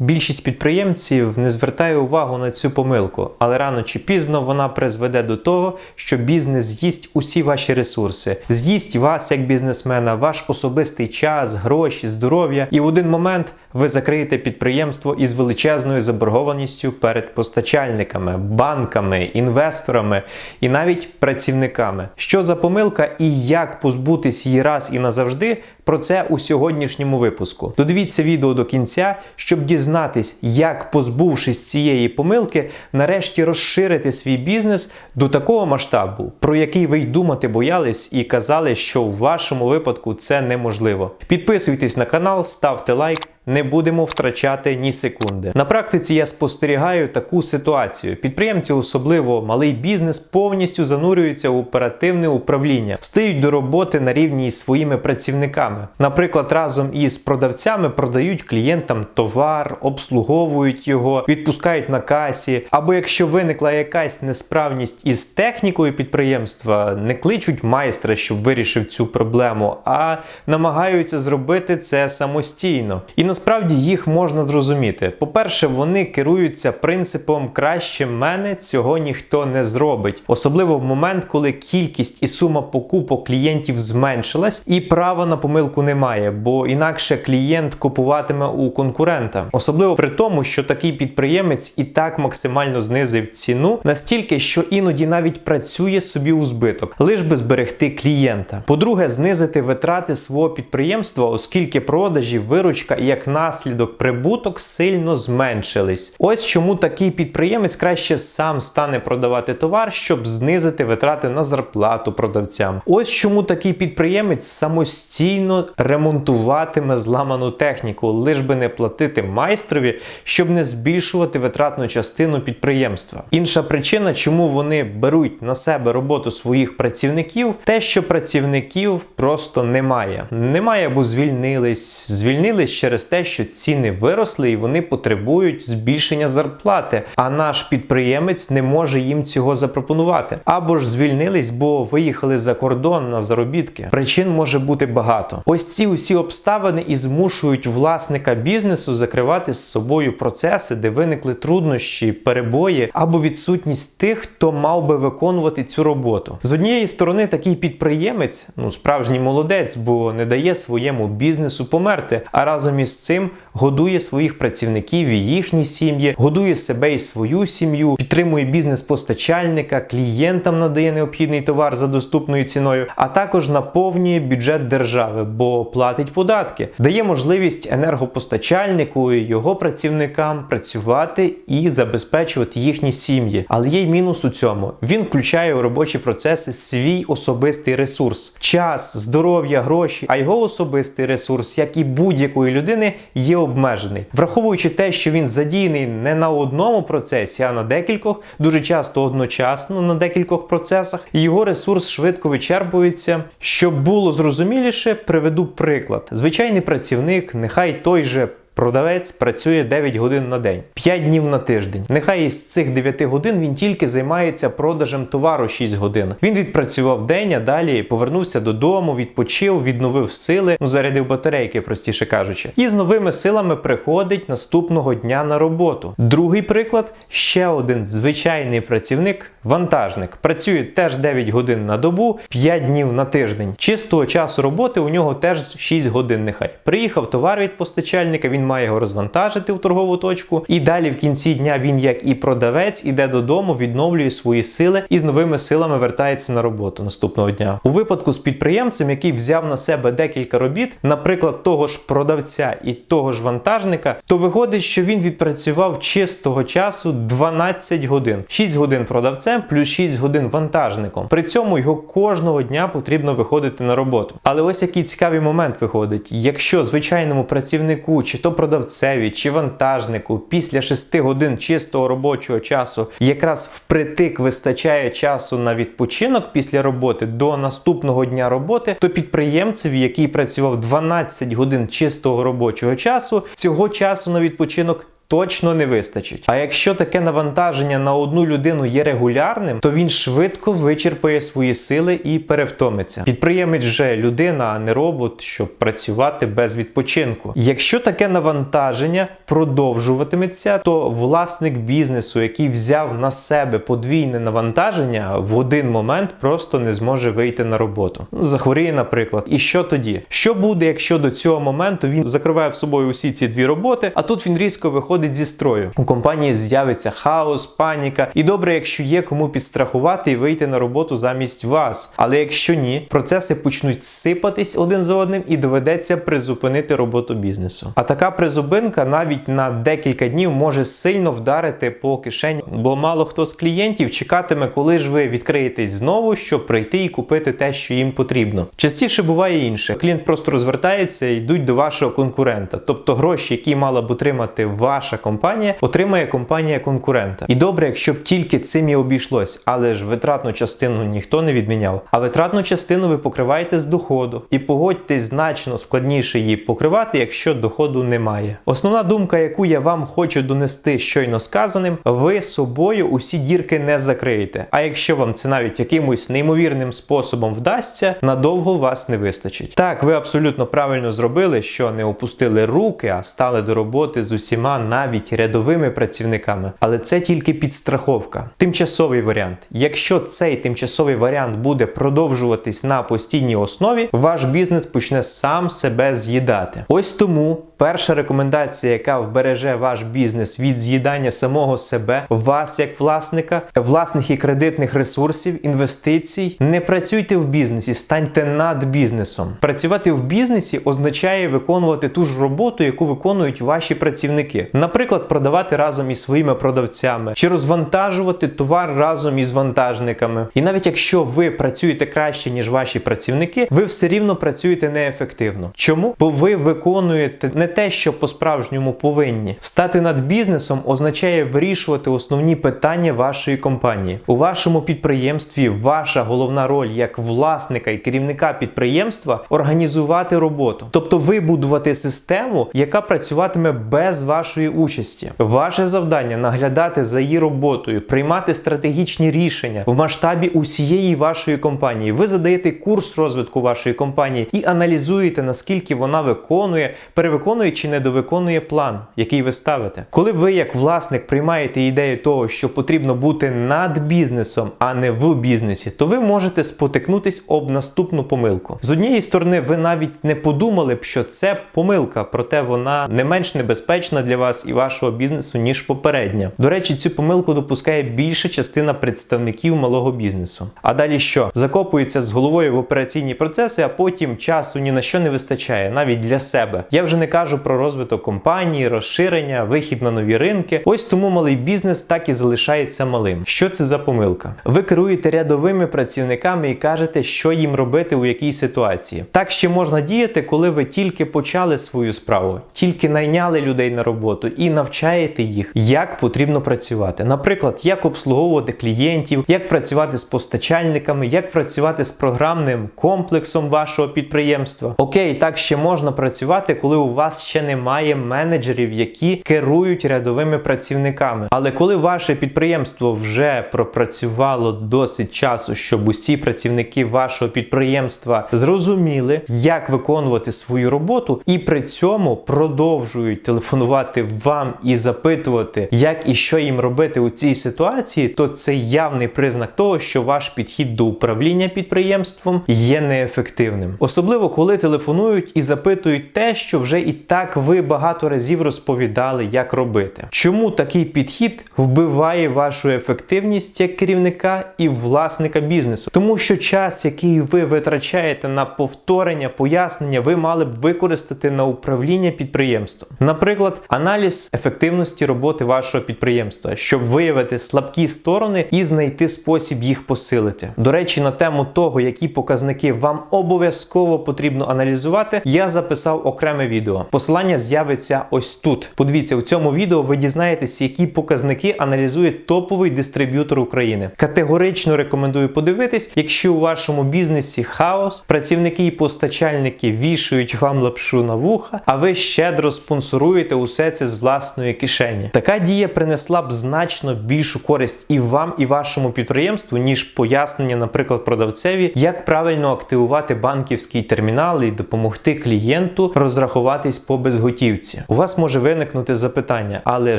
Більшість підприємців не звертає увагу на цю помилку, але рано чи пізно вона призведе до того, що бізнес з'їсть усі ваші ресурси, з'їсть вас як бізнесмена, ваш особистий час, гроші, здоров'я, і в один момент ви закриєте підприємство із величезною заборгованістю перед постачальниками, банками, інвесторами і навіть працівниками. Що за помилка і як позбутись її раз і назавжди? Про це у сьогоднішньому випуску. Додивіться відео до кінця, щоб дізнатись, як, позбувшись цієї помилки, нарешті розширити свій бізнес до такого масштабу, про який ви й думати боялись і казали, що в вашому випадку це неможливо. Підписуйтесь на канал, ставте лайк. Не будемо втрачати ні секунди. На практиці я спостерігаю таку ситуацію. Підприємці, особливо малий бізнес, повністю занурюються в оперативне управління, стають до роботи на рівні із своїми працівниками. Наприклад, разом із продавцями продають клієнтам товар, обслуговують його, відпускають на касі. Або якщо виникла якась несправність із технікою підприємства, не кличуть майстра, щоб вирішив цю проблему, а намагаються зробити це самостійно. І насправді їх можна зрозуміти. По-перше, вони керуються принципом краще мене цього ніхто не зробить, особливо в момент, коли кількість і сума покупок клієнтів зменшилась, і права на помилку немає, бо інакше клієнт купуватиме у конкурента, особливо при тому, що такий підприємець і так максимально знизив ціну настільки, що іноді навіть працює собі у збиток, лиш би зберегти клієнта. По-друге, знизити витрати свого підприємства, оскільки продажі, виручка і як наслідок прибуток сильно зменшились. Ось чому такий підприємець краще сам стане продавати товар, щоб знизити витрати на зарплату продавцям. Ось чому такий підприємець самостійно ремонтуватиме зламану техніку, лиш би не платити майстрові, щоб не збільшувати витратну частину підприємства. Інша причина, чому вони беруть на себе роботу своїх працівників, те, що працівників просто немає. Немає або звільнились, звільнились через те, що ціни виросли і вони потребують збільшення зарплати, а наш підприємець не може їм цього запропонувати. Або ж звільнились, бо виїхали за кордон на заробітки. Причин може бути багато. Ось ці усі обставини і змушують власника бізнесу закривати з собою процеси, де виникли труднощі, перебої або відсутність тих, хто мав би виконувати цю роботу. З однієї сторони, такий підприємець, ну справжній молодець, бо не дає своєму бізнесу померти, а разом із цим годує своїх працівників і їхні сім'ї, годує себе і свою сім'ю, підтримує бізнес постачальника, клієнтам надає необхідний товар за доступною ціною, а також наповнює бюджет держави, бо платить податки, дає можливість енергопостачальнику і його працівникам працювати і забезпечувати їхні сім'ї. Але є й мінус у цьому. Він включає у робочі процеси свій особистий ресурс, час, здоров'я, гроші, а його особистий ресурс, як і будь-якої людини, є обмежений. Враховуючи те, що він задіяний не на одному процесі, а на декількох, дуже часто одночасно на декількох процесах, його ресурс швидко вичерпується. Щоб було зрозуміліше, приведу приклад. Звичайний працівник, нехай той же. Продавець працює 9 годин на день, 5 днів на тиждень. Нехай із цих 9 годин він тільки займається продажем товару 6 годин. Він відпрацював день, а далі повернувся додому, відпочив, відновив сили, ну зарядив батарейки, простіше кажучи. І з новими силами приходить наступного дня на роботу. Другий приклад ще один звичайний працівник, вантажник. Працює теж 9 годин на добу, 5 днів на тиждень. Чистого часу роботи у нього теж 6 годин. Нехай приїхав товар від постачальника. Він має його розвантажити в торгову точку, і далі в кінці дня він, як і продавець, іде додому, відновлює свої сили і з новими силами вертається на роботу наступного дня. У випадку з підприємцем, який взяв на себе декілька робіт, наприклад, того ж продавця і того ж вантажника, то виходить, що він відпрацював чистого часу 12 годин, 6 годин продавцем, плюс 6 годин вантажником. При цьому його кожного дня потрібно виходити на роботу. Але ось який цікавий момент виходить: якщо звичайному працівнику чи то продавцеві чи вантажнику після 6 годин чистого робочого часу якраз впритик вистачає часу на відпочинок після роботи до наступного дня роботи, то підприємцеві, який працював 12 годин чистого робочого часу, цього часу на відпочинок точно не вистачить. А якщо таке навантаження на одну людину є регулярним, то він швидко вичерпає свої сили і перевтомиться. Підприємець вже людина, а не робот, щоб працювати без відпочинку. Якщо таке навантаження продовжуватиметься, то власник бізнесу, який взяв на себе подвійне навантаження, в один момент просто не зможе вийти на роботу. Захворіє, наприклад. І що тоді? Що буде, якщо до цього моменту він закриває в собою усі ці дві роботи, а тут він різко виходить зі строю? У компанії з'явиться хаос, паніка, і добре, якщо є кому підстрахувати і вийти на роботу замість вас. Але якщо ні, процеси почнуть сипатись один за одним і доведеться призупинити роботу бізнесу. А така призупинка навіть на декілька днів може сильно вдарити по кишені, бо мало хто з клієнтів чекатиме, коли ж ви відкриєтесь знову, щоб прийти і купити те, що їм потрібно. Частіше буває інше. Клієнт просто розвертається і йдуть до вашого конкурента. Тобто гроші, які мала б отримати ваша компанія, отримає компанія конкурента. І добре, якщо б тільки цим і обійшлось, але ж витратну частину ніхто не відміняв. А витратну частину ви покриваєте з доходу. І погодьтесь, значно складніше її покривати, якщо доходу немає. Основна думка, яку я вам хочу донести щойно сказаним, ви собою усі дірки не закриєте. А якщо вам це навіть якимось неймовірним способом вдасться, надовго вас не вистачить. Так, ви абсолютно правильно зробили, що не опустили руки, а стали до роботи з усіма навіть рядовими працівниками. Але це тільки підстраховка, тимчасовий варіант. Якщо цей тимчасовий варіант буде продовжуватись на постійній основі, ваш бізнес почне сам себе з'їдати. Ось тому перша рекомендація, яка вбереже ваш бізнес від з'їдання самого себе, вас як власника, власних і кредитних ресурсів, інвестицій, не працюйте в бізнесі, станьте над бізнесом. Працювати в бізнесі означає виконувати ту ж роботу, яку виконують ваші працівники. Наприклад, продавати разом із своїми продавцями чи розвантажувати товар разом із вантажниками. І навіть якщо ви працюєте краще ніж ваші працівники, ви все рівно працюєте неефективно. Чому? Бо ви виконуєте не те, що по-справжньому повинні. Стати над бізнесом означає вирішувати основні питання вашої компанії. У вашому підприємстві ваша головна роль як власника і керівника підприємства організувати роботу, тобто вибудувати систему, яка працюватиме без вашої участі. Ваше завдання наглядати за її роботою, приймати стратегічні рішення в масштабі усієї вашої компанії. Ви задаєте курс розвитку вашої компанії і аналізуєте, наскільки вона виконує, перевиконує чи недовиконує план, який ви ставите. Коли ви, як власник, приймаєте ідею того, що потрібно бути над бізнесом, а не в бізнесі, то ви можете спотикнутись об наступну помилку. З однієї сторони, ви навіть не подумали б, що це помилка, проте вона не менш небезпечна для вас і вашого бізнесу, ніж попередня. До речі, цю помилку допускає більша частина представників малого бізнесу. А далі що? Закопуються з головою в операційні процеси, а потім часу ні на що не вистачає, навіть для себе. Я вже не кажу про розвиток компанії, розширення, вихід на нові ринки. Ось тому малий бізнес так і залишається малим. Що це за помилка? Ви керуєте рядовими працівниками і кажете, що їм робити у якій ситуації. Так ще можна діяти, коли ви тільки почали свою справу, тільки найняли людей на роботу і навчаєте їх, як потрібно працювати. Наприклад, як обслуговувати клієнтів, як працювати з постачальниками, як працювати з програмним комплексом вашого підприємства. Окей, так ще можна працювати, коли у вас ще немає менеджерів, які керують рядовими працівниками. Але коли ваше підприємство вже пропрацювало досить часу, щоб усі працівники вашого підприємства зрозуміли, як виконувати свою роботу, і при цьому продовжують телефонувати вам і запитувати, як і що їм робити у цій ситуації, то це явний признак того, що ваш підхід до управління підприємством є неефективним. Особливо коли телефонують і запитують те, що вже і так ви багато разів розповідали, як робити. Чому такий підхід вбиває вашу ефективність як керівника і власника бізнесу? Тому що час, який ви витрачаєте на повторення, пояснення, ви мали б використати на управління підприємством. Наприклад, аналіз ефективності роботи вашого підприємства, щоб виявити слабкі сторони і знайти спосіб їх посилити. До речі, на тему того, які показники вам обов'язково потрібно аналізувати, я записав окреме відео. Посилання з'явиться ось тут. Подивіться, у цьому відео ви дізнаєтесь, які показники аналізує топовий дистриб'ютор України. Категорично рекомендую подивитись, якщо у вашому бізнесі хаос, працівники і постачальники вішають вам лапшу на вуха, а ви щедро спонсоруєте усе це з власної кишені. Така дія принесла б значно більшу користь і вам, і вашому підприємству, ніж пояснення, наприклад, продавцеві, як правильно активувати банківський термінал і допомогти клієнту розрахуватись по безготівці. У вас може виникнути запитання, але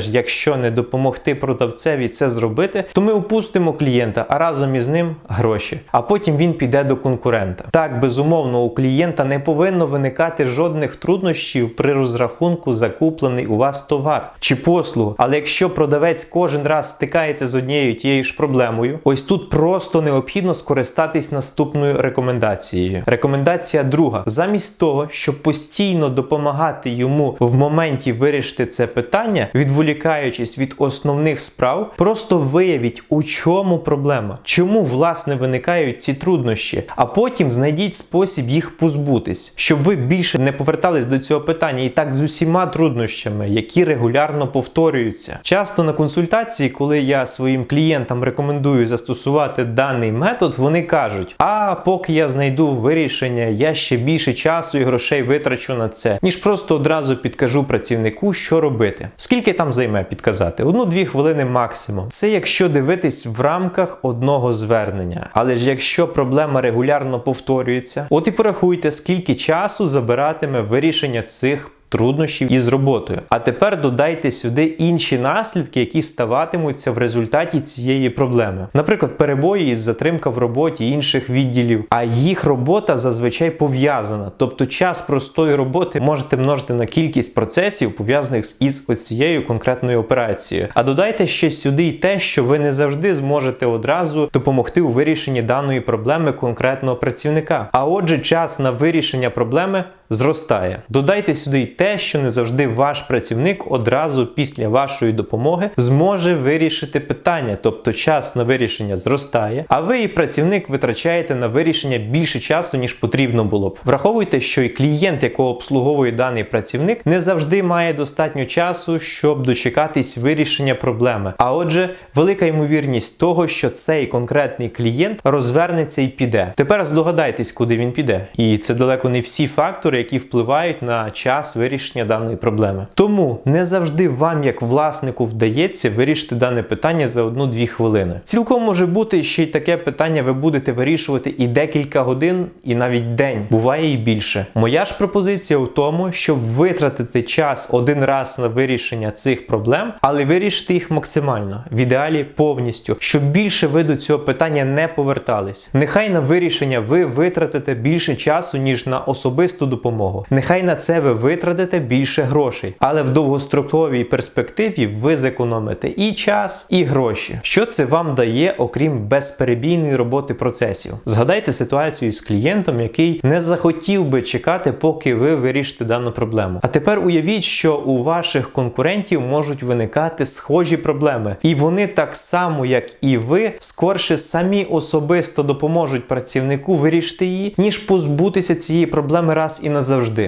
ж якщо не допомогти продавцеві це зробити, то ми упустимо клієнта, а разом із ним гроші. А потім він піде до конкурента. Так, безумовно, у клієнта не повинно виникати жодних труднощів при розрахунку закуплений у вас товар чи послугу. Але якщо продавець кожен раз стикається з однією тією ж проблемою, ось тут просто необхідно скористатись наступною рекомендацією. Рекомендація друга: замість того, щоб постійно допомагати йому в моменті вирішити це питання, відволікаючись від основних справ, просто виявіть, у чому проблема, чому власне виникають ці труднощі, а потім знайдіть спосіб їх позбутись, щоб ви більше не повертались до цього питання і так з усіма труднощами, які регулярно повторюються. Часто на консультації, коли я своїм клієнтам рекомендую застосувати даний метод, вони кажуть: а поки я знайду вирішення, я ще більше часу і грошей витрачу на це, ніж просто одразу підкажу працівнику, що робити. Скільки там займе підказати? Одну-дві хвилини максимум. Це якщо дивитись в рамках одного звернення. Але ж якщо проблема регулярно повторюється, от і порахуйте, скільки часу забиратиме вирішення цих труднощів із роботою. А тепер додайте сюди інші наслідки, які ставатимуться в результаті цієї проблеми. Наприклад, перебої із затримка в роботі інших відділів, а їх робота зазвичай пов'язана. Тобто час простої роботи можете множити на кількість процесів, пов'язаних із оцією конкретною операцією. А додайте ще сюди й те, що ви не завжди зможете одразу допомогти у вирішенні даної проблеми конкретного працівника. А отже, час на вирішення проблеми зростає. Додайте сюди й те, що не завжди ваш працівник одразу після вашої допомоги зможе вирішити питання, тобто час на вирішення зростає, а ви і працівник витрачаєте на вирішення більше часу, ніж потрібно було б. Враховуйте, що і клієнт, якого обслуговує даний працівник, не завжди має достатньо часу, щоб дочекатись вирішення проблеми. А отже, велика ймовірність того, що цей конкретний клієнт розвернеться і піде. Тепер здогадайтесь, куди він піде. І це далеко не всі фактори, які впливають на час вирішення даної проблеми. Тому не завжди вам, як власнику, вдається вирішити дане питання за одну-дві хвилини. Цілком може бути, що й таке питання ви будете вирішувати і декілька годин, і навіть день, буває і більше. Моя ж пропозиція у тому, щоб витратити час один раз на вирішення цих проблем, але вирішити їх максимально, в ідеалі повністю, щоб більше ви до цього питання не повертались. Нехай на вирішення ви витратите більше часу, ніж на особисту допомогу. Нехай на це ви витратите більше грошей, але в довгостроковій перспективі ви зекономите і час, і гроші. Що це вам дає, окрім безперебійної роботи процесів? Згадайте ситуацію з клієнтом, який не захотів би чекати, поки ви вирішите дану проблему. А тепер уявіть, що у ваших конкурентів можуть виникати схожі проблеми, і вони так само, як і ви, скорше самі особисто допоможуть працівнику вирішити її, ніж позбутися цієї проблеми раз і назавжди.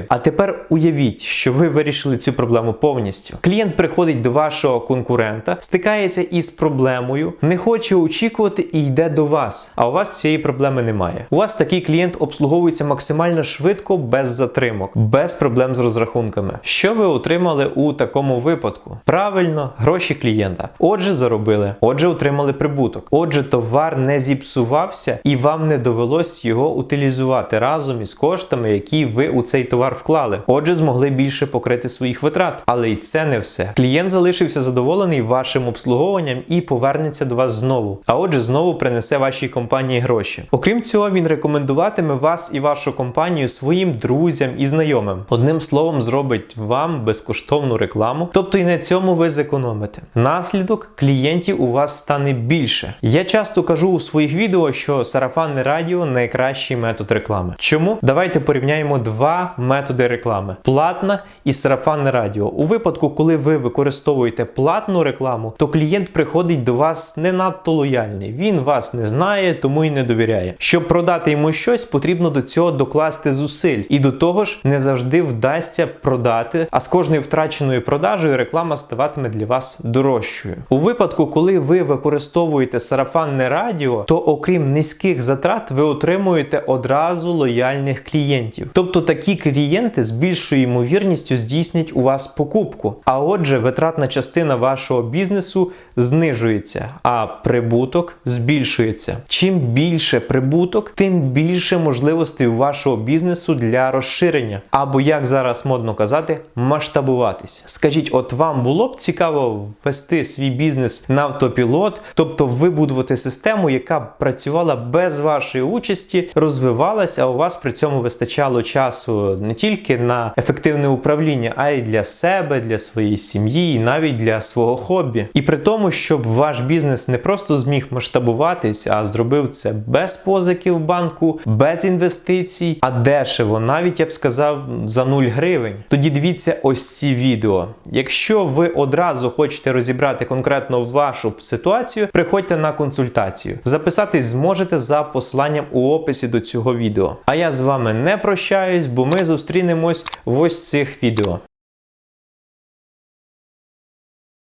А тепер уявіть, що ви вирішили цю проблему повністю. Клієнт приходить до вашого конкурента, стикається із проблемою, не хоче очікувати і йде до вас. А у вас цієї проблеми немає. У вас такий клієнт обслуговується максимально швидко, без затримок, без проблем з розрахунками. Що ви отримали у такому випадку? Правильно, гроші клієнта. Отже, заробили, отже, отримали прибуток. Отже, товар не зіпсувався і вам не довелось його утилізувати разом із коштами, які ви цей товар вклали. Отже, змогли більше покрити своїх витрат. Але й це не все. Клієнт залишився задоволений вашим обслуговуванням і повернеться до вас знову. А отже, знову принесе вашій компанії гроші. Окрім цього, він рекомендуватиме вас і вашу компанію своїм друзям і знайомим. Одним словом, зробить вам безкоштовну рекламу, тобто і на цьому ви зекономите. Наслідок клієнтів у вас стане більше. Я часто кажу у своїх відео, що сарафанне радіо найкращий метод реклами. Чому? Давайте порівняємо два два методи реклами: платна і сарафанне радіо. У випадку, коли ви використовуєте платну рекламу, то клієнт приходить до вас не надто лояльний. Він вас не знає, тому й не довіряє. Щоб продати йому щось, потрібно до цього докласти зусиль, і до того ж не завжди вдасться продати. А з кожною втраченою продажею реклама ставатиме для вас дорожчою. У випадку, коли ви використовуєте сарафанне радіо, то окрім низьких затрат, ви отримуєте одразу лояльних клієнтів. Тобто такі клієнти з більшою ймовірністю здійснять у вас покупку. А отже, витратна частина вашого бізнесу знижується, а прибуток збільшується. Чим більше прибуток, тим більше можливостей у вашого бізнесу для розширення, або як зараз модно казати, масштабуватись. Скажіть, от вам було б цікаво ввести свій бізнес на автопілот, тобто вибудувати систему, яка б працювала без вашої участі, розвивалася, а у вас при цьому вистачало часу не тільки на ефективне управління, а й для себе, для своєї сім'ї, і навіть для свого хобі. І при тому, щоб ваш бізнес не просто зміг масштабуватись, а зробив це без позики в банку, без інвестицій, а дешево, навіть я б сказав, за 0 гривень. Тоді дивіться ось ці відео. Якщо ви одразу хочете розібрати конкретно вашу ситуацію, приходьте на консультацію. Записатись зможете за посиланням у описі до цього відео. А я з вами не прощаюсь, бо ми зустрінемось в ось цих відео.